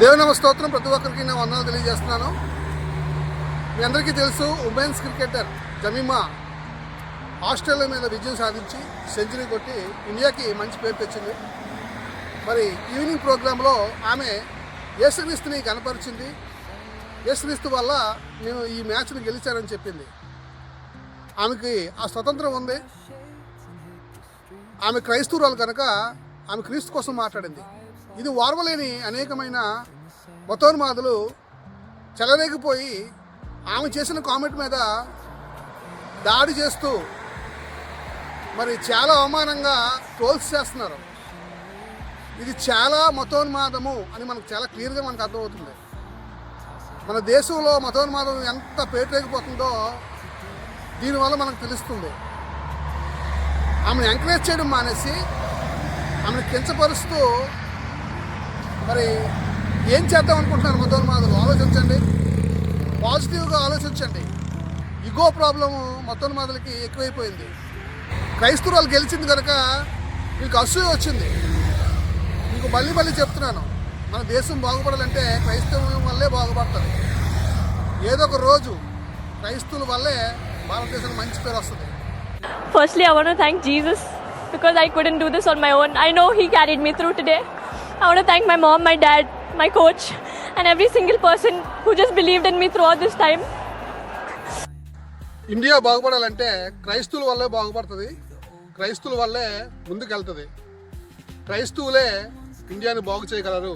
దేవుని స్తోత్రం ప్రతి ఒక్కరికి నేను వందనాలు తెలియజేస్తున్నాను. మీ అందరికీ తెలుసు ఉమెన్స్ క్రికెటర్ జమీమా ఆస్ట్రేలియా మీద విజయం సాధించి సెంచరీ కొట్టి ఇండియాకి మంచి పేరు తెచ్చింది. మరి ఈవినింగ్ ప్రోగ్రాంలో ఆమె యేసుక్రీస్తుని కనపరిచింది. యేసుక్రీస్తు వల్ల నేను ఈ మ్యాచ్ని గెలిచానని చెప్పింది. ఆమెకి ఆ స్వతంత్రం ఉంది. ఆమె క్రైస్తవురాలు కనుక ఆమె క్రీస్తు కోసం మాట్లాడింది. ఇది వార్వలేని అనేకమైన మతోన్మాదులు చెలరేగిపోయి ఆమె చేసిన కామెంట్ మీద దాడి చేస్తూ మరి చాలా అవమానంగా ట్రోల్స్ చేస్తున్నారు. ఇది చాలా మతోన్మాదము అని మనకు చాలా క్లియర్గా మనకు అర్థమవుతుంది. మన దేశంలో మతోన్మాదం ఎంత పేటరేగిపోతుందో దీనివల్ల మనకు తెలుస్తుంది. ఆమెను ఎంకరేజ్ చేయడం మానేసి ఆమెను కించపరుస్తూ మరి ఏం చేద్దాం అనుకుంటున్నారు మతోన్మాదులు ఆలోచించండి. పాజిటివ్గా ఆలోచించండి. ఇగో ప్రాబ్లం మతోన్మాదులకి ఎక్కువైపోయింది. క్రైస్తవులు గెలిచింది కనుక మీకు అసూయ వచ్చింది. మీకు మళ్ళీ మళ్ళీ చెప్తున్నాను. మన దేశం బాగుపడాలంటే క్రైస్తవం వల్లే బాగుపడుతుంది. ఏదో ఒక రోజు క్రైస్తవుల వల్లే భారతదేశం మంచి పేరు వస్తుంది. Firstly I want thank Jesus Jesus because I couldn't do this on my own. I know He carried me through today. I want to thank my mom, my dad, my coach, and every single person who just believed in me throughout this time. India బాగుపడాలంటే క్రైస్తవుల వల్లే బాగుపడుతుంది క్రైస్తవుల వల్లే ముందుకెళ్తుంది క్రైస్తవులే ఇండియాని బాగు చేయగలరు